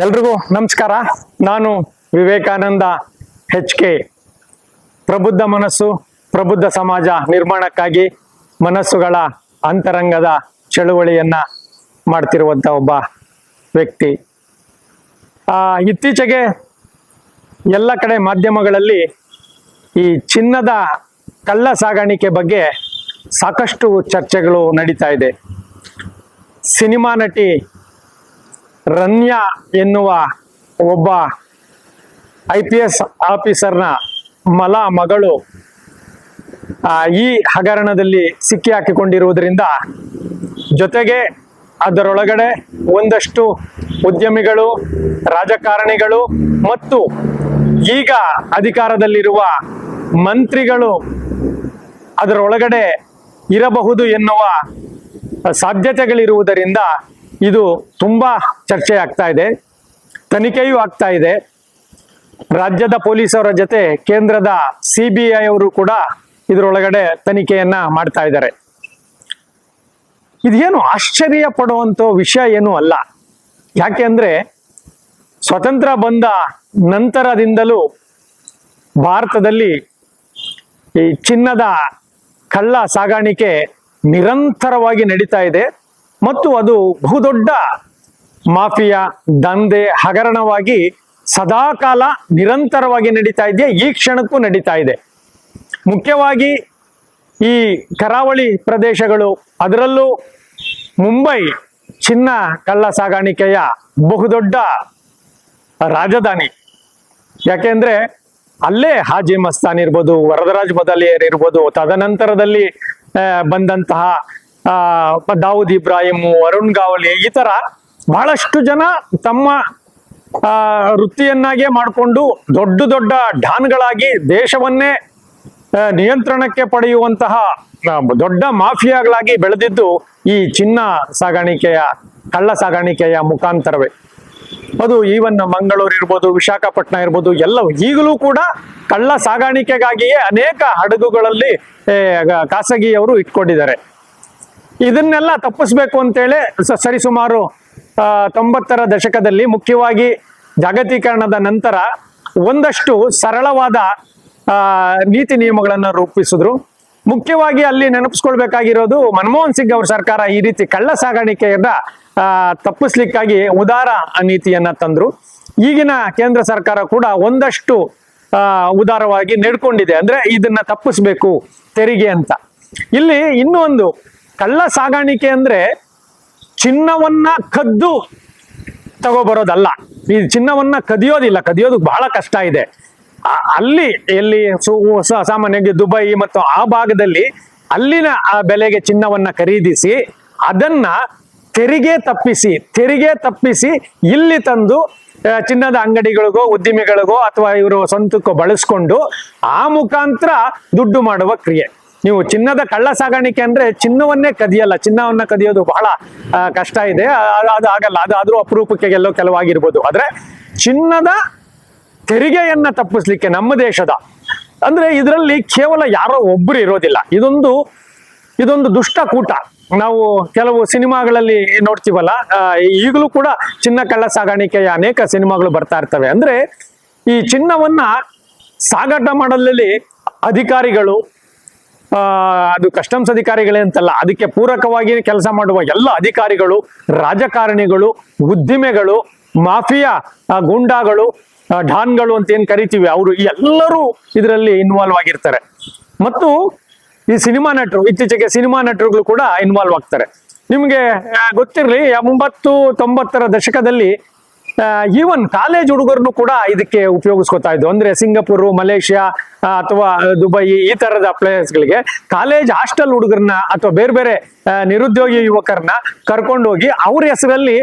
ಎಲ್ರಿಗೂ ನಮಸ್ಕಾರ. ನಾನು ವಿವೇಕಾನಂದ ಹೆಚ್ ಕೆ. ಪ್ರಬುದ್ಧ ಮನಸ್ಸು ಪ್ರಬುದ್ಧ ಸಮಾಜ ನಿರ್ಮಾಣಕ್ಕಾಗಿ ಮನಸ್ಸುಗಳ ಅಂತರಂಗದ ಚಳುವಳಿಯನ್ನ ಮಾಡ್ತಿರುವಂತ ಒಬ್ಬ ವ್ಯಕ್ತಿ. ಆ, ಇತ್ತೀಚೆಗೆ ಎಲ್ಲ ಕಡೆ ಮಾಧ್ಯಮಗಳಲ್ಲಿ ಈ ಚಿನ್ನದ ಕಳ್ಳ ಸಾಗಾಣಿಕೆ ಬಗ್ಗೆ ಸಾಕಷ್ಟು ಚರ್ಚೆಗಳು ನಡೀತಾ ಇದೆ. ಸಿನಿಮಾ ನಟಿ ರನ್ಯಾ ಎನ್ನುವ ಒಬ್ಬ ಐ ಪಿ ಎಸ್ ಆಫೀಸರ್ನ ಮಲ ಮಗಳು ಈ ಹಗರಣದಲ್ಲಿ ಸಿಕ್ಕಿ ಹಾಕಿಕೊಂಡಿರುವುದರಿಂದ ಜೊತೆಗೆ ಅದರೊಳಗಡೆ ಒಂದಷ್ಟು ಉದ್ಯಮಿಗಳು, ರಾಜಕಾರಣಿಗಳು ಮತ್ತು ಈಗ ಅಧಿಕಾರದಲ್ಲಿರುವ ಮಂತ್ರಿಗಳು ಅದರೊಳಗಡೆ ಇರಬಹುದು ಎನ್ನುವ ಸಾಧ್ಯತೆಗಳಿರುವುದರಿಂದ ಇದು ತುಂಬಾ ಚರ್ಚೆ ಆಗ್ತಾ ಇದೆ, ತನಿಖೆಯೂ ಆಗ್ತಾ ಇದೆ. ರಾಜ್ಯದ ಪೊಲೀಸರ ಜೊತೆ ಕೇಂದ್ರದ ಸಿ ಬಿ ಐ ಅವರು ಕೂಡ ಇದರೊಳಗಡೆ ತನಿಖೆಯನ್ನ ಮಾಡ್ತಾ ಇದ್ದಾರೆ. ಇದೇನು ಆಶ್ಚರ್ಯ ಪಡುವಂತ ವಿಷಯ ಏನೂ ಅಲ್ಲ. ಯಾಕೆ ಅಂದ್ರೆ ಸ್ವತಂತ್ರ ಬಂದ ನಂತರದಿಂದಲೂ ಭಾರತದಲ್ಲಿ ಈ ಚಿನ್ನದ ಕಳ್ಳ ಸಾಗಾಣಿಕೆ ನಿರಂತರವಾಗಿ ನಡೀತಾ ಇದೆ. ಮತ್ತು ಅದು ಬಹುದೊಡ್ಡ ಮಾಫಿಯಾ ದಂಧೆ ಹಗರಣವಾಗಿ ಸದಾಕಾಲ ನಿರಂತರವಾಗಿ ನಡೀತಾ ಇದೆ ಈ ಕ್ಷಣಕ್ಕೂ ನಡೀತಾ ಇದೆ. ಮುಖ್ಯವಾಗಿ ಈ ಕರಾವಳಿ ಪ್ರದೇಶಗಳು, ಅದರಲ್ಲೂ ಮುಂಬೈ ಚಿನ್ನ ಕಳ್ಳ ಸಾಗಾಣಿಕೆಯ ಬಹುದೊಡ್ಡ ರಾಜಧಾನಿ. ಯಾಕೆಂದ್ರೆ ಅಲ್ಲೇ ಹಾಜಿ ಮಸ್ತಾನ್ ಇರ್ಬೋದು, ವರದರಾಜ್ ಬದಲಿಯರ್ ಇರ್ಬೋದು, ತದನಂತರದಲ್ಲಿ ಬಂದಂತಹ ಆ, ದಾವೂದ್ ಇಬ್ರಾಹಿಮು ಅರುಣ್ ಗಾವಲಿ ಈ ತರ ಬಹಳಷ್ಟು ಜನ ತಮ್ಮ ಆ, ವೃತ್ತಿಯನ್ನಾಗೆ ಮಾಡಿಕೊಂಡು ದೊಡ್ಡ ದೊಡ್ಡ ಡಾನ್ಗಳಾಗಿ ದೇಶವನ್ನೇ ನಿಯಂತ್ರಣಕ್ಕೆ ಪಡೆಯುವಂತಹ ದೊಡ್ಡ ಮಾಫಿಯಾಗಳಾಗಿ ಬೆಳೆದಿದ್ದು ಈ ಚಿನ್ನ ಸಾಗಾಣಿಕೆಯ ಕಳ್ಳ ಸಾಗಾಣಿಕೆಯ ಮುಖಾಂತರವೇ. ಅದು ಈವನ್ ಮಂಗಳೂರು ಇರ್ಬೋದು ವಿಶಾಖಪಟ್ಟಣ ಇರ್ಬೋದು ಎಲ್ಲವೂ ಈಗಲೂ ಕೂಡ ಕಳ್ಳ ಸಾಗಾಣಿಕೆಗಾಗಿಯೇ ಅನೇಕ ಹಡಗುಗಳಲ್ಲಿ ಖಾಸಗಿಯವರು ಇಟ್ಕೊಂಡಿದ್ದಾರೆ. ಇದನ್ನೆಲ್ಲ ತಪ್ಪಿಸ್ಬೇಕು ಅಂತೇಳಿ ಸರಿಸುಮಾರು ತೊಂಬತ್ತರ ದಶಕದಲ್ಲಿ ಮುಖ್ಯವಾಗಿ ಜಾಗತೀಕರಣದ ನಂತರ ಒಂದಷ್ಟು ಸರಳವಾದ ನೀತಿ ನಿಯಮಗಳನ್ನು ರೂಪಿಸಿದ್ರು. ಮುಖ್ಯವಾಗಿ ಅಲ್ಲಿ ನೆನಪಿಸ್ಕೊಳ್ಬೇಕಾಗಿರೋದು ಮನಮೋಹನ್ ಸಿಂಗ್ ಅವ್ರ ಸರ್ಕಾರ ಈ ರೀತಿ ಕಳ್ಳ ಸಾಗಾಣಿಕೆಯನ್ನ ತಪ್ಪಿಸ್ಲಿಕ್ಕಾಗಿ ಉದಾರ ನೀತಿಯನ್ನ ತಂದ್ರು. ಈಗಿನ ಕೇಂದ್ರ ಸರ್ಕಾರ ಕೂಡ ಒಂದಷ್ಟು ಉದಾರವಾಗಿ ನೆಡ್ಕೊಂಡಿದೆ. ಅಂದ್ರೆ ಇದನ್ನ ತಪ್ಪಿಸ್ಬೇಕು ತೆರಿಗೆ ಅಂತ. ಇಲ್ಲಿ ಇನ್ನೊಂದು ಕಳ್ಳ ಸಾಗಾಣಿಕೆ ಅಂದ್ರೆ ಚಿನ್ನವನ್ನ ಕದ್ದು ತಗೋಬರೋದಲ್ಲ. ಈ ಚಿನ್ನವನ್ನ ಕದಿಯೋದಿಲ್ಲ ಕದಿಯೋದು ಬಹಳ ಕಷ್ಟ ಇದೆ. ಅಲ್ಲಿ, ಎಲ್ಲಿ ಸಾಮಾನ್ಯವಾಗಿ ದುಬೈ ಮತ್ತು ಆ ಭಾಗದಲ್ಲಿ ಅಲ್ಲಿನ ಆ ಬೆಲೆಗೆ ಚಿನ್ನವನ್ನ ಖರೀದಿಸಿ, ಅದನ್ನ ತೆರಿಗೆ ತಪ್ಪಿಸಿ ತೆರಿಗೆ ತಪ್ಪಿಸಿ ಇಲ್ಲಿ ತಂದು ಚಿನ್ನದ ಅಂಗಡಿಗಳಿಗೋ, ಉದ್ದಿಮೆಗಳಿಗೋ ಅಥವಾ ಇವರು ಸ್ವಂತಕ್ಕೋ ಬಳಸ್ಕೊಂಡು ಆ ಮುಖಾಂತರ ದುಡ್ಡು ಮಾಡುವ ಕ್ರಿಯೆ. ನೀವು ಚಿನ್ನದ ಕಳ್ಳ ಸಾಗಾಣಿಕೆ ಅಂದ್ರೆ ಚಿನ್ನವನ್ನೇ ಕದಿಯಲ್ಲ, ಚಿನ್ನವನ್ನ ಕದಿಯೋದು ಬಹಳ ಕಷ್ಟ ಇದೆ. ಅದು ಆಗಲ್ಲ, ಅದು ಆದ್ರೂ ಅಪರೂಪಕ್ಕೆ ಗೆಲ್ಲೋ ಕೆಲವಾಗಿರ್ಬೋದು. ಆದ್ರೆ ಚಿನ್ನದ ತೆರಿಗೆಯನ್ನ ತಪ್ಪಿಸ್ಲಿಕ್ಕೆ ನಮ್ಮ ದೇಶದ, ಅಂದ್ರೆ ಇದರಲ್ಲಿ ಕೇವಲ ಯಾರೋ ಒಬ್ಬರು ಇರೋದಿಲ್ಲ. ಇದೊಂದು ಇದೊಂದು ದುಷ್ಟ ಕೂಟ. ನಾವು ಕೆಲವು ಸಿನಿಮಾಗಳಲ್ಲಿ ನೋಡ್ತೀವಲ್ಲ ಈಗಲೂ ಕೂಡ ಚಿನ್ನ ಕಳ್ಳ ಸಾಗಾಣಿಕೆಯ ಅನೇಕ ಸಿನಿಮಾಗಳು ಬರ್ತಾ ಇರ್ತವೆ. ಅಂದ್ರೆ ಈ ಚಿನ್ನವನ್ನ ಸಾಗಾಟ ಮಾಡಲಲ್ಲಿ ಅಧಿಕಾರಿಗಳು ಅದು ಕಸ್ಟಮ್ಸ್ ಅಧಿಕಾರಿಗಳೇ ಅಂತಲ್ಲ, ಅದಕ್ಕೆ ಪೂರಕವಾಗಿ ಕೆಲಸ ಮಾಡುವ ಎಲ್ಲ ಅಧಿಕಾರಿಗಳು, ರಾಜಕಾರಣಿಗಳು, ಉದ್ದಿಮೆಗಳು, ಮಾಫಿಯಾ ಗೂಂಡಾಗಳು ಢಾನ್ಗಳು ಅಂತ ಏನ್ ಕರಿತೀವಿ, ಅವರು ಎಲ್ಲರೂ ಇದರಲ್ಲಿ ಇನ್ವಾಲ್ವ್ ಆಗಿರ್ತಾರೆ. ಮತ್ತು ಈ ಸಿನಿಮಾ ನಟರು, ಇತ್ತೀಚೆಗೆ ಸಿನಿಮಾ ನಟರುಗಳು ಕೂಡ ಇನ್ವಾಲ್ವ್ ಆಗ್ತಾರೆ. ನಿಮಗೆ ಗೊತ್ತಿರಲಿ ಗೊತ್ತಿರ್ಲಿ ಎಂಬತ್ತು ತೊಂಬತ್ತರ ದಶಕದಲ್ಲಿ ಈವನ್ ಕಾಲೇಜ್ ಹುಡುಗರನ್ನು ಕೂಡ ಇದಕ್ಕೆ ಉಪಯೋಗಿಸ್ಕೊತಾ ಇದ್ದು ಅಂದ್ರೆ ಸಿಂಗಾಪುರ್, ಮಲೇಷ್ಯಾ ಅಥವಾ ದುಬೈ, ಈ ತರದ ಪ್ಲೇಸ್ಗಳಿಗೆ ಕಾಲೇಜ್ ಹಾಸ್ಟೆಲ್ ಹುಡುಗರನ್ನ ಅಥವಾ ಬೇರೆ ಬೇರೆ ನಿರುದ್ಯೋಗಿ ಯುವಕರನ್ನ ಕರ್ಕೊಂಡೋಗಿ ಅವ್ರ ಹೆಸರಲ್ಲಿ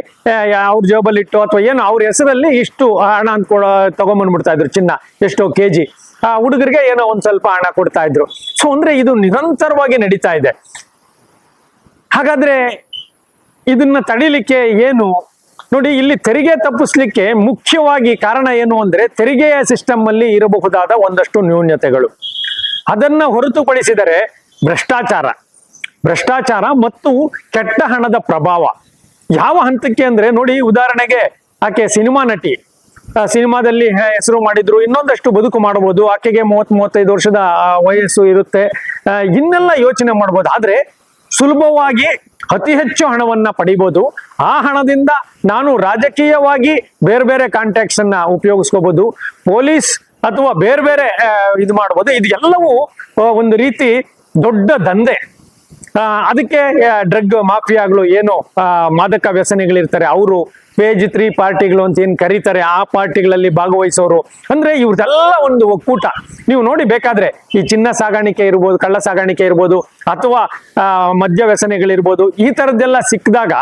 ಅವ್ರ ಜೇಬಲ್ಲಿ ಇಟ್ಟು ಅಥವಾ ಏನು ಅವ್ರ ಹೆಸರಲ್ಲಿ ಇಷ್ಟು ಹಣ ಅಂದ್ಕೊಳ ತಗೊಂಬಂದ್ಬಿಡ್ತಾ ಇದ್ರು ಚಿನ್ನ, ಎಷ್ಟೋ ಕೆ ಜಿ ಆ, ಹುಡುಗರಿಗೆ ಏನೋ ಒಂದ್ ಸ್ವಲ್ಪ ಹಣ ಕೊಡ್ತಾ ಇದ್ರು. ಸೊ ಅಂದ್ರೆ ಇದು ನಿರಂತರವಾಗಿ ನಡೀತಾ ಇದೆ. ಹಾಗಾದ್ರೆ ಇದನ್ನ ತಡಿಲಿಕ್ಕೆ ಏನು ನೋಡಿ, ಇಲ್ಲಿ ತೆರಿಗೆ ತಪ್ಪಿಸ್ಲಿಕ್ಕೆ ಮುಖ್ಯವಾಗಿ ಕಾರಣ ಏನು ಅಂದ್ರೆ ತೆರಿಗೆಯ ಸಿಸ್ಟಮ್ ಅಲ್ಲಿ ಇರಬಹುದಾದ ಒಂದಷ್ಟು ನ್ಯೂನ್ಯತೆಗಳು ಅದನ್ನ ಹೊರತುಪಡಿಸಿದರೆ ಭ್ರಷ್ಟಾಚಾರ. ಭ್ರಷ್ಟಾಚಾರ ಮತ್ತು ಕೆಟ್ಟ ಹಣದ ಪ್ರಭಾವ. ಯಾವ ಹಂತಕ್ಕೆ ಅಂದ್ರೆ ನೋಡಿ, ಉದಾಹರಣೆಗೆ ಆಕೆ ಸಿನಿಮಾ ನಟಿ. ಸಿನಿಮಾದಲ್ಲಿ ಹೆಸರು ಮಾಡಿದ್ರು, ಇನ್ನೊಂದಷ್ಟು ಬದುಕು ಮಾಡಬಹುದು ಆಕೆಗೆ ಮೂವತ್ ಮೂವತ್ತೈದು ವರ್ಷದ ವಯಸ್ಸು ಇರುತ್ತೆ. ಇನ್ನೆಲ್ಲ ಯೋಚನೆ ಮಾಡ್ಬೋದು. ಆದ್ರೆ ಸುಲಭವಾಗಿ ಅತಿ ಹೆಚ್ಚು ಹಣವನ್ನ ಪಡಿಬೋದು. ಆ ಹಣದಿಂದ ನಾನು ರಾಜಕೀಯವಾಗಿ ಬೇರೆ ಬೇರೆ ಕಾಂಟ್ಯಾಕ್ಟ್ಸ್ ಅನ್ನ ಉಪಯೋಗಿಸ್ಕೋಬಹುದು ಪೊಲೀಸ್ ಅಥವಾ ಬೇರೆ ಬೇರೆ ಇದು ಮಾಡ್ಬೋದು. ಇದು ಎಲ್ಲವೂ ಒಂದು ರೀತಿ ದೊಡ್ಡ ದಂಧೆ. ಅದಕ್ಕೆ ಡ್ರಗ್ ಮಾಫಿಯಾಗಳು ಏನು ಮಾದಕ ವ್ಯಸನಿಗಳಿರ್ತಾರೆ, ಅವರು ಪೇಜ್ ತ್ರೀ ಪಾರ್ಟಿಗಳು ಅಂತ ಏನ್ ಕರೀತಾರೆ, ಆ ಪಾರ್ಟಿಗಳಲ್ಲಿ ಭಾಗವಹಿಸೋರು. ಅಂದ್ರೆ ಇವ್ರದೆಲ್ಲ ಒಂದು ಒಕ್ಕೂಟ. ನೀವು ನೋಡಿ ಬೇಕಾದ್ರೆ ಈ ಚಿನ್ನ ಸಾಗಾಣಿಕೆ ಇರ್ಬೋದು, ಕಳ್ಳ ಸಾಗಾಣಿಕೆ ಇರ್ಬೋದು, ಅಥವಾ ಮದ್ಯ ವ್ಯಸನೆಗಳಿರ್ಬೋದು, ಈ ತರದ್ದೆಲ್ಲ ಸಿಕ್ಕಿದಾಗ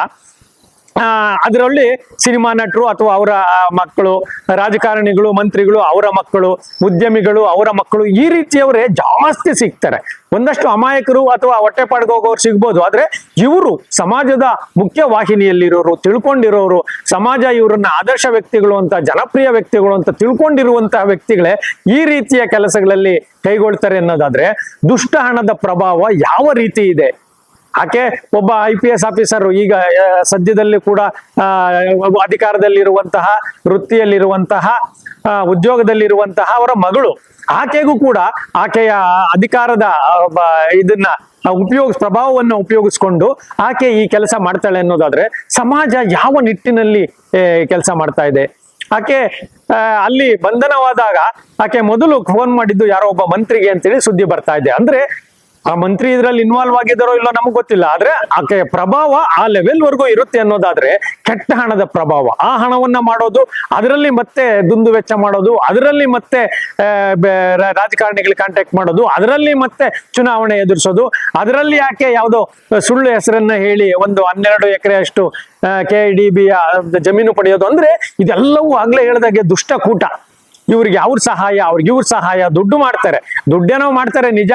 ಅದರಲ್ಲಿ ಸಿನಿಮಾ ನಟರು ಅಥವಾ ಅವರ ಮಕ್ಕಳು, ರಾಜಕಾರಣಿಗಳು, ಮಂತ್ರಿಗಳು, ಅವರ ಮಕ್ಕಳು, ಉದ್ಯಮಿಗಳು, ಅವರ ಮಕ್ಕಳು ಈ ರೀತಿಯವರೇ ಜಾಸ್ತಿ ಸಿಗ್ತಾರೆ. ಒಂದಷ್ಟು ಅಮಾಯಕರು ಅಥವಾ ಹೊಟ್ಟೆಪಾಡ್ಗೆ ಹೋಗೋರು ಸಿಗ್ಬೋದು. ಆದ್ರೆ ಇವರು ಸಮಾಜದ ಮುಖ್ಯ ವಾಹಿನಿಯಲ್ಲಿರೋರು, ತಿಳ್ಕೊಂಡಿರೋರು, ಸಮಾಜ ಇವರನ್ನ ಆದರ್ಶ ವ್ಯಕ್ತಿಗಳು ಅಂತ, ಜನಪ್ರಿಯ ವ್ಯಕ್ತಿಗಳು ಅಂತ ತಿಳ್ಕೊಂಡಿರುವಂತಹ ವ್ಯಕ್ತಿಗಳೇ ಈ ರೀತಿಯ ಕೆಲಸಗಳಲ್ಲಿ ಕೈಗೊಳ್ತಾರೆ ಅನ್ನೋದಾದ್ರೆ ದುಷ್ಟ ಹಣದ ಪ್ರಭಾವ ಯಾವ ರೀತಿ ಇದೆ? ಆಕೆ ಒಬ್ಬ ಐ ಪಿ ಎಸ್ ಆಫೀಸರ್ ಈಗ ಸದ್ಯದಲ್ಲಿ ಕೂಡ ಅಧಿಕಾರದಲ್ಲಿರುವಂತಹ, ವೃತ್ತಿಯಲ್ಲಿರುವಂತಹ ಉದ್ಯೋಗದಲ್ಲಿರುವಂತಹ ಅವರ ಮಗಳು. ಆಕೆಗೂ ಕೂಡ ಆಕೆಯ ಅಧಿಕಾರದ ಇದನ್ನ ಉಪಯೋಗ, ಪ್ರಭಾವವನ್ನು ಉಪಯೋಗಿಸ್ಕೊಂಡು ಆಕೆ ಈ ಕೆಲಸ ಮಾಡ್ತಾಳೆ ಅನ್ನೋದಾದ್ರೆ, ಸಮಾಜ ಯಾವ ನಿಟ್ಟಿನಲ್ಲಿ ಕೆಲಸ ಮಾಡ್ತಾ ಇದೆ? ಆಕೆ ಅಲ್ಲಿ ಬಂಧನವಾದಾಗ ಆಕೆ ಮೊದಲು ಫೋನ್ ಮಾಡಿದ್ದು ಯಾರೋ ಒಬ್ಬ ಮಂತ್ರಿಗೆ ಅಂತೇಳಿ ಸುದ್ದಿ ಬರ್ತಾ ಇದೆ. ಅಂದ್ರೆ ಆ ಮಂತ್ರಿ ಇದ್ರಲ್ಲಿ ಇನ್ವಾಲ್ವ್ ಆಗಿದ್ದಾರೋ ಇಲ್ಲೋ ನಮಗ್ ಗೊತ್ತಿಲ್ಲ. ಆದ್ರೆ ಆಕೆ ಪ್ರಭಾವ ಆ ಲೆವೆಲ್ ವರ್ಗೂ ಇರುತ್ತೆ ಅನ್ನೋದಾದ್ರೆ ಕೆಟ್ಟ ಹಣದ ಪ್ರಭಾವ. ಆ ಹಣವನ್ನ ಮಾಡೋದು, ಅದರಲ್ಲಿ ಮತ್ತೆ ದುಂದು ವೆಚ್ಚ ಮಾಡೋದು, ಅದರಲ್ಲಿ ಮತ್ತೆ ರಾಜಕಾರಣಿಗಳಿಗೆ ಕಾಂಟ್ಯಾಕ್ಟ್ ಮಾಡೋದು, ಅದರಲ್ಲಿ ಮತ್ತೆ ಚುನಾವಣೆ ಎದುರಿಸೋದು, ಅದರಲ್ಲಿ ಯಾಕೆ ಯಾವುದೋ ಸುಳ್ಳು ಹೆಸರನ್ನ ಹೇಳಿ ಒಂದು ಹನ್ನೆರಡು ಎಕರೆ ಅಷ್ಟು ಕೆ ಡಿ ಬಿ ಜಮೀನು ಪಡೆಯೋದು ಅಂದ್ರೆ ಇದೆಲ್ಲವೂ ಆಗ್ಲೇ ಹೇಳ್ದಾಗೆ ದುಷ್ಟಕೂಟ ಇವ್ರಿಗೆ ಅವ್ರ ಸಹಾಯ, ಅವ್ರಿಗೆ ಇವ್ರ ಸಹಾಯ, ದುಡ್ಡು ಮಾಡ್ತಾರೆ. ದುಡ್ಡೇನೋ ಮಾಡ್ತಾರೆ ನಿಜ.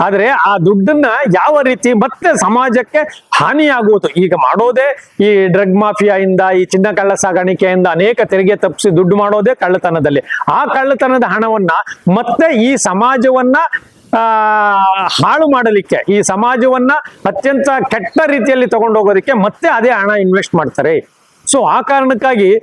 ಆದ್ರೆ ಆ ದುಡ್ಡನ್ನ ಯಾವ ರೀತಿ ಮತ್ತೆ ಸಮಾಜಕ್ಕೆ ಹಾನಿಯಾಗುವುದು? ಈಗ ಮಾಡೋದೇ ಈ ಡ್ರಗ್ ಮಾಫಿಯಾಯಿಂದ, ಈ ಚಿನ್ನ ಕಳ್ಳ ಸಾಗಾಣಿಕೆಯಿಂದ ಅನೇಕ ತೆರಿಗೆ ತಪ್ಪಿಸಿ ದುಡ್ಡು ಮಾಡೋದೇ ಕಳ್ಳತನದಲ್ಲಿ. ಆ ಕಳ್ಳತನದ ಹಣವನ್ನ ಮತ್ತೆ ಈ ಸಮಾಜವನ್ನ, ಆ, ಹಾಳು ಮಾಡಲಿಕ್ಕೆ, ಈ ಸಮಾಜವನ್ನ ಅತ್ಯಂತ ಕೆಟ್ಟ ರೀತಿಯಲ್ಲಿ ತಗೊಂಡೋಗೋದಕ್ಕೆ ಮತ್ತೆ ಅದೇ ಹಣ ಇನ್ವೆಸ್ಟ್ ಮಾಡ್ತಾರೆ. ಸೊ ಆ ಕಾರಣಕ್ಕಾಗಿ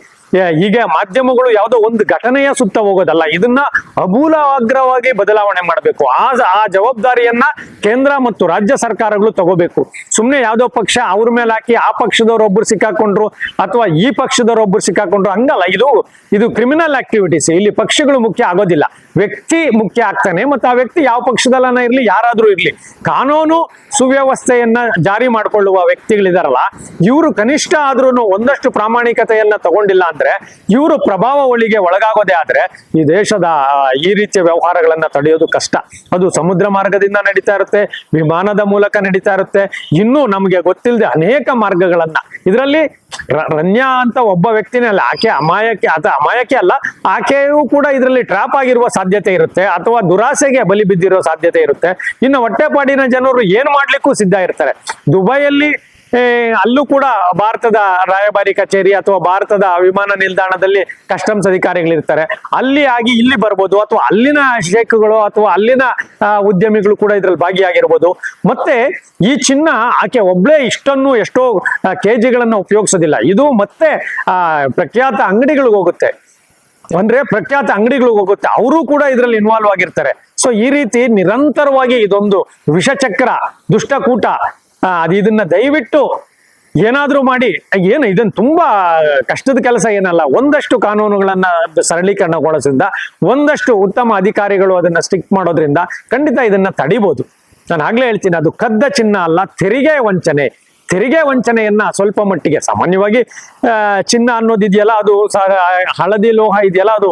ಈಗ ಮಾಧ್ಯಮಗಳು ಯಾವುದೋ ಒಂದು ಘಟನೆಯ ಸುತ್ತ ಹೋಗೋದಲ್ಲ, ಇದನ್ನ ಅಮೂಲಾಗ್ರವಾಗಿ ಬದಲಾವಣೆ ಮಾಡಬೇಕು. ಆ ಆ ಜವಾಬ್ದಾರಿಯನ್ನ ಕೇಂದ್ರ ಮತ್ತು ರಾಜ್ಯ ಸರ್ಕಾರಗಳು ತಗೋಬೇಕು. ಸುಮ್ಮನೆ ಯಾವುದೋ ಪಕ್ಷ ಅವ್ರ ಮೇಲೆ ಹಾಕಿ ಆ ಪಕ್ಷದವ್ರೊಬ್ರು ಸಿಕ್ಕಾಕೊಂಡ್ರು ಅಥವಾ ಈ ಪಕ್ಷದವ್ರೊಬ್ರು ಸಿಕ್ಕಾಕೊಂಡ್ರು, ಹಂಗಲ್ಲ. ಇದು ಇದು ಕ್ರಿಮಿನಲ್ ಆಕ್ಟಿವಿಟೀಸ್ ಇಲ್ಲಿ ಪಕ್ಷಗಳು ಮುಖ್ಯ ಆಗೋದಿಲ್ಲ. ವ್ಯಕ್ತಿ ಮುಖ್ಯ ಆಗ್ತಾನೆ ಮತ್ತು ಆ ವ್ಯಕ್ತಿ ಯಾವ ಪಕ್ಷದಲ್ಲನ ಇರ್ಲಿ, ಯಾರಾದರೂ ಇರ್ಲಿ. ಕಾನೂನು ಸುವ್ಯವಸ್ಥೆಯನ್ನ ಜಾರಿ ಮಾಡಿಕೊಳ್ಳುವ ವ್ಯಕ್ತಿಗಳಿದಾರಲ್ಲ, ಇವರು ಕನಿಷ್ಠ ಆದ್ರೂ ಒಂದಷ್ಟು ಪ್ರಾಮಾಣಿಕತೆಯನ್ನ ತಗೊಂಡಿಲ್ಲ ಅಂದ್ರೆ, ಇವರು ಪ್ರಭಾವಗಳಿಗೆ ಒಳಗಾಗೋದೇ ಆದ್ರೆ ಈ ದೇಶದ, ಈ ರೀತಿಯ ವ್ಯವಹಾರಗಳನ್ನ ತಡೆಯೋದು ಕಷ್ಟ. ಅದು ಸಮುದ್ರ ಮಾರ್ಗದಿಂದ ನಡೀತಾ ಇರುತ್ತೆ, ವಿಮಾನದ ಮೂಲಕ ನಡೀತಾ ಇರುತ್ತೆ. ಇನ್ನೂ ನಮಗೆ ಗೊತ್ತಿಲ್ಲದೆ ಅನೇಕ ಮಾರ್ಗಗಳನ್ನ. ಇದರಲ್ಲಿ ರನ್ಯಾ ಅಂತ ಒಬ್ಬ ವ್ಯಕ್ತಿನೇ ಅಲ್ಲ, ಆಕೆ ಅಮಾಯಕ್ಕೆ ಅಥವಾ ಅಮಾಯಕ್ಕೆ ಅಲ್ಲ, ಆಕೆಯೂ ಕೂಡ ಇದರಲ್ಲಿ ಟ್ರಾಪ್ ಆಗಿರುವ ಸಾಧ್ಯತೆ ಇರುತ್ತೆ ಅಥವಾ ದುರಾಸೆಗೆ ಬಲಿ ಬಿದ್ದಿರೋ ಸಾಧ್ಯತೆ ಇರುತ್ತೆ. ಇನ್ನು ಹೊಟ್ಟೆಪಾಡಿನ ಜನರು ಏನ್ ಮಾಡ್ಲಿಕ್ಕೂ ಸಿದ್ಧ ಇರ್ತಾರೆ. ದುಬೈಯಲ್ಲಿ ಅಲ್ಲೂ ಕೂಡ ಭಾರತದ ರಾಯಭಾರಿ ಕಚೇರಿ ಅಥವಾ ಭಾರತದ ವಿಮಾನ ನಿಲ್ದಾಣದಲ್ಲಿ ಕಸ್ಟಮ್ಸ್ ಅಧಿಕಾರಿಗಳಿರ್ತಾರೆ. ಅಲ್ಲಿ ಆಗಿ ಇಲ್ಲಿ ಬರ್ಬೋದು ಅಥವಾ ಅಲ್ಲಿನ ಶೇಖುಗಳು ಅಥವಾ ಅಲ್ಲಿನ ಉದ್ಯಮಿಗಳು ಕೂಡ ಇದ್ರಲ್ಲಿ ಭಾಗಿಯಾಗಿರ್ಬೋದು. ಮತ್ತೆ ಈ ಚಿನ್ನ ಆಕೆ ಒಬ್ಳೆ ಇಷ್ಟನ್ನು ಎಷ್ಟೋ ಕೆಜಿಗಳನ್ನ ಉಪಯೋಗಿಸೋದಿಲ್ಲ. ಇದು ಮತ್ತೆ ಪ್ರಖ್ಯಾತ ಅಂಗಡಿಗಳಿಗೆ ಹೋಗುತ್ತೆ. ಅಂದ್ರೆ ಪ್ರಖ್ಯಾತ ಅಂಗಡಿಗಳಿಗೆ ಹೋಗುತ್ತೆ. ಅವರು ಕೂಡ ಇದರಲ್ಲಿ ಇನ್ವಾಲ್ವ್ ಆಗಿರ್ತಾರೆ. ಸೊ ಈ ರೀತಿ ನಿರಂತರವಾಗಿ ಇದೊಂದು ವಿಷಚಕ್ರ, ದುಷ್ಟಕೂಟ ಅದು ಇದನ್ನ ದಯವಿಟ್ಟು ಏನಾದ್ರೂ ಮಾಡಿ. ಏನು ಇದನ್ನು ತುಂಬಾ ಕಷ್ಟದ ಕೆಲಸ ಏನಲ್ಲ. ಒಂದಷ್ಟು ಕಾನೂನುಗಳನ್ನ ಸರಳೀಕರಣಗೊಳಿಸಿದ, ಒಂದಷ್ಟು ಉತ್ತಮ ಅಧಿಕಾರಿಗಳು ಅದನ್ನ ಸ್ಟಿಕ್ ಮಾಡೋದ್ರಿಂದ ಖಂಡಿತ ಇದನ್ನ ತಡಿಬಹುದು ನಾನು ಆಗ್ಲೇ ಹೇಳ್ತೀನಿ, ಅದು ಕದ್ದ ಚಿನ್ನ ಅಲ್ಲ, ತೆರಿಗೆ ವಂಚನೆ. ತೆರಿಗೆ ವಂಚನೆಯನ್ನ ಸ್ವಲ್ಪ ಮಟ್ಟಿಗೆ ಸಾಮಾನ್ಯವಾಗಿ ಚಿನ್ನ ಅನ್ನೋದಿದೆಯಲ್ಲ, ಅದು ಹಳದಿ ಲೋಹ ಇದೆಯಲ್ಲ, ಅದು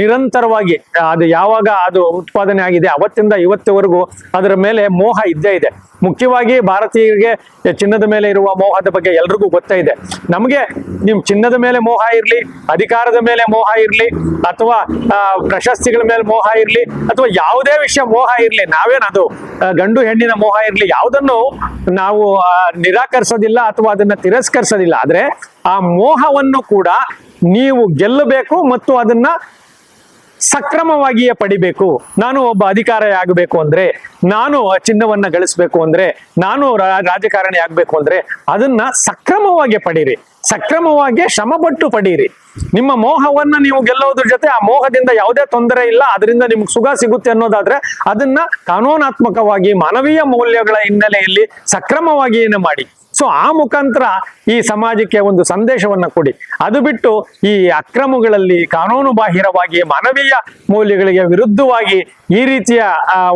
ನಿರಂತರವಾಗಿ, ಅದು ಯಾವಾಗ ಅದು ಉತ್ಪಾದನೆ ಆಗಿದೆ, ಅವತ್ತಿಂದ ಇವತ್ತಿವರೆಗೂ ಅದರ ಮೇಲೆ ಮೋಹ ಇದ್ದೇ ಇದೆ. ಮುಖ್ಯವಾಗಿ ಭಾರತೀಯರಿಗೆ ಚಿನ್ನದ ಮೇಲೆ ಇರುವ ಮೋಹದ ಬಗ್ಗೆ ಎಲ್ರಿಗೂ ಗೊತ್ತೇ ಇದೆ. ನಮಗೆ ನಿಮ್ ಚಿನ್ನದ ಮೇಲೆ ಮೋಹ ಇರಲಿ, ಅಧಿಕಾರದ ಮೇಲೆ ಮೋಹ ಇರಲಿ, ಅಥವಾ ಪ್ರಶಸ್ತಿಗಳ ಮೇಲೆ ಮೋಹ ಇರಲಿ, ಅಥವಾ ಯಾವುದೇ ವಿಷಯ ಮೋಹ ಇರಲಿ ನಾವೇನದು ಗಂಡು ಹೆಣ್ಣಿನ ಮೋಹ ಇರಲಿ, ಯಾವುದನ್ನು ನಾವು ನಿರಾಕರಿಸೋದಿಲ್ಲ ಅಥವಾ ಅದನ್ನ ತಿರಸ್ಕರಿಸೋದಿಲ್ಲ. ಆದ್ರೆ ಆ ಮೋಹವನ್ನು ಕೂಡ ನೀವು ಗೆಲ್ಲಬೇಕು ಮತ್ತು ಅದನ್ನ ಸಕ್ರಮವಾಗಿಯೇ ಪಡಿಬೇಕು. ನಾನು ಒಬ್ಬ ಅಧಿಕಾರಿ ಆಗಬೇಕು ಅಂದ್ರೆ, ನಾನು ಚಿನ್ನವನ್ನ ಗಳಿಸ್ಬೇಕು ಅಂದ್ರೆ, ನಾನು ರಾಜಕಾರಣಿ ಆಗ್ಬೇಕು ಅಂದ್ರೆ, ಅದನ್ನ ಸಕ್ರಮವಾಗಿ ಪಡೀರಿ. ಸಕ್ರಮವಾಗಿ ಶ್ರಮಪಟ್ಟು ಪಡೀರಿ. ನಿಮ್ಮ ಮೋಹವನ್ನ ನೀವು ಗೆಲ್ಲೋದ್ರ ಜೊತೆ ಆ ಮೋಹದಿಂದ ಯಾವುದೇ ತೊಂದರೆ ಇಲ್ಲ ಅದರಿಂದ ನಿಮ್ಗೆ ಸುಖ ಸಿಗುತ್ತೆ ಅನ್ನೋದಾದ್ರೆ ಅದನ್ನ ಕಾನೂನಾತ್ಮಕವಾಗಿ ಮಾನವೀಯ ಮೌಲ್ಯಗಳ ಹಿನ್ನೆಲೆಯಲ್ಲಿ ಸಕ್ರಮವಾಗಿ ಏನು ಮಾಡಿ. ಸೊ ಆ ಮುಖಾಂತರ ಈ ಸಮಾಜಕ್ಕೆ ಒಂದು ಸಂದೇಶವನ್ನ ಕೊಡಿ. ಅದು ಬಿಟ್ಟು ಈ ಅಕ್ರಮಗಳಲ್ಲಿ ಕಾನೂನು ಬಾಹಿರವಾಗಿ ಮಾನವೀಯ ಮೌಲ್ಯಗಳಿಗೆ ವಿರುದ್ಧವಾಗಿ ಈ ರೀತಿಯ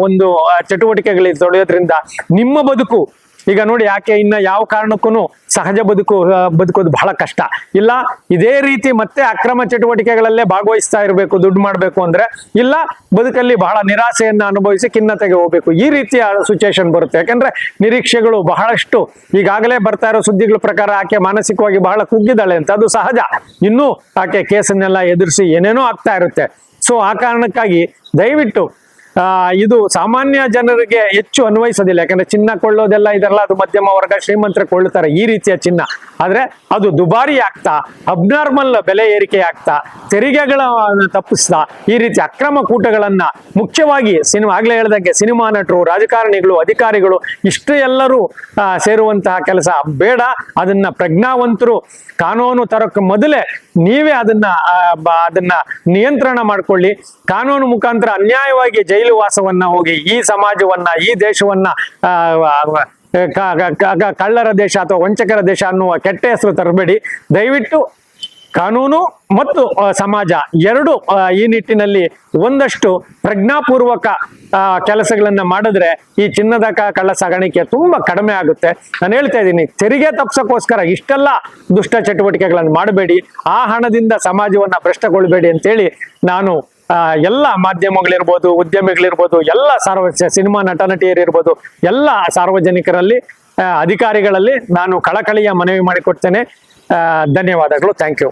ಒಂದು ಚಟುವಟಿಕೆಗಳಿಗೆ ತೊಳೆಯೋದ್ರಿಂದ ನಿಮ್ಮ ಬದುಕು ಈಗ ನೋಡಿ ಯಾಕೆ ಇನ್ನ ಯಾವ ಕಾರಣಕ್ಕೂ ಸಹಜ ಬದುಕು ಬದುಕೋದು ಬಹಳ ಕಷ್ಟ. ಇಲ್ಲ, ಇದೇ ರೀತಿ ಮತ್ತೆ ಅಕ್ರಮ ಚಟುವಟಿಕೆಗಳಲ್ಲೇ ಭಾಗವಹಿಸ್ತಾ ಇರಬೇಕು, ದುಡ್ಡು ಮಾಡಬೇಕು ಅಂದ್ರೆ, ಇಲ್ಲ, ಬದುಕಲ್ಲಿ ಬಹಳ ನಿರಾಸೆಯನ್ನ ಅನುಭವಿಸಿ ಖಿನ್ನತೆಗೆ ಹೋಗ್ಬೇಕು. ಈ ರೀತಿಯ ಸಿಚುಯೇಷನ್ ಬರುತ್ತೆ. ಯಾಕಂದ್ರೆ ನಿರೀಕ್ಷೆಗಳು ಬಹಳಷ್ಟು ಈಗಾಗಲೇ ಬರ್ತಾ ಇರೋ ಸುದ್ದಿಗಳ ಪ್ರಕಾರ ಆಕೆ ಮಾನಸಿಕವಾಗಿ ಬಹಳ ಕುಗ್ಗಿದ್ದಾಳೆ ಅಂತ. ಅದು ಸಹಜ. ಇನ್ನೂ ಆಕೆ ಕೇಸನ್ನೆಲ್ಲ ಎದುರಿಸಿ ಏನೇನೋ ಆಗ್ತಾ ಇರುತ್ತೆ. ಸೊ ಆ ಕಾರಣಕ್ಕಾಗಿ ದಯವಿಟ್ಟು ಆ, ಇದು ಸಾಮಾನ್ಯ ಜನರಿಗೆ ಹೆಚ್ಚು ಅನ್ವಯಿಸೋದಿಲ್ಲ. ಯಾಕಂದ್ರೆ ಚಿನ್ನ ಕೊಳ್ಳೋದೆಲ್ಲ ಇದೆಲ್ಲ ಅದು ಮಧ್ಯಮ ವರ್ಗ ಶ್ರೀಮಂತರ ಕೊಳ್ಳುತ್ತಾರೆ ಈ ರೀತಿಯ ಚಿನ್ನ. ಆದ್ರೆ ಅದು ದುಬಾರಿ ಆಗ್ತಾ ಅಬ್ನಾರ್ಮಲ್ ಬೆಲೆ ಏರಿಕೆ ಆಗ್ತಾ ತೆರಿಗೆಗಳ ತಪ್ಪಿಸ್ತಾ ಈ ರೀತಿ ಅಕ್ರಮ ಕೂಟಗಳನ್ನ ಮುಖ್ಯವಾಗಿ ಸಿನಿಮಾ ಆಗ್ಲೇ ಹೇಳ್ದಂಗೆ ಸಿನಿಮಾ ನಟರು ರಾಜಕಾರಣಿಗಳು ಅಧಿಕಾರಿಗಳು ಇಷ್ಟು ಎಲ್ಲರೂ ಸೇರುವಂತಹ ಕೆಲಸ ಬೇಡ. ಅದನ್ನ ಪ್ರಜ್ಞಾವಂತರು ಕಾನೂನು ತರಕ್ಕೆ ಮೊದಲೇ ನೀವೇ ಅದನ್ನ ಅದನ್ನ ನಿಯಂತ್ರಣ ಮಾಡ್ಕೊಳ್ಳಿ. ಕಾನೂನು ಮುಖಾಂತರ ಅನ್ಯಾಯವಾಗಿ ಜೈಲು ವಾಸವನ್ನ ಹೋಗಿ ಈ ಸಮಾಜವನ್ನ, ಈ ದೇಶವನ್ನ ಕಳ್ಳರ ದೇಶ ಅಥವಾ ವಂಚಕರ ದೇಶ ಅನ್ನುವ ಕೆಟ್ಟ ಹೆಸರು ತರಬೇಡಿ. ದಯವಿಟ್ಟು ಕಾನೂನು ಮತ್ತು ಸಮಾಜ ಎರಡು ಈ ನಿಟ್ಟಿನಲ್ಲಿ ಒಂದಷ್ಟು ಪ್ರಜ್ಞಾಪೂರ್ವಕ ಕೆಲಸಗಳನ್ನ ಮಾಡಿದ್ರೆ ಈ ಚಿನ್ನದ ಕಳ್ಳ ಸಾಗಾಣಿಕೆ ತುಂಬಾ ಕಡಿಮೆ ಆಗುತ್ತೆ. ನಾನು ಹೇಳ್ತಾ ಇದ್ದೀನಿ, ತೆರಿಗೆ ತಪ್ಸಕ್ಕೋಸ್ಕರ ಇಷ್ಟೆಲ್ಲ ದುಷ್ಟ ಚಟುವಟಿಕೆಗಳನ್ನು ಮಾಡಬೇಡಿ. ಆ ಹಣದಿಂದ ಸಮಾಜವನ್ನ ಭ್ರಷ್ಟಗೊಳ್ಬೇಡಿ ಅಂತೇಳಿ ನಾನು ಎಲ್ಲ ಮಾಧ್ಯಮಗಳಿರ್ಬೋದು, ಉದ್ಯಮಿಗಳಿರ್ಬೋದು, ಎಲ್ಲ ಸಾರ್ವ ಸಿನಿಮಾ ನಟ ನಟಿಯರಿರ್ಬೋದು ಎಲ್ಲ ಸಾರ್ವಜನಿಕರಲ್ಲಿ ಅಧಿಕಾರಿಗಳಲ್ಲಿ ನಾನು ಕಳಕಳಿಯ ಮನವಿ ಮಾಡಿಕೊಡ್ತೇನೆ. ಧನ್ಯವಾದಗಳು. Thank you.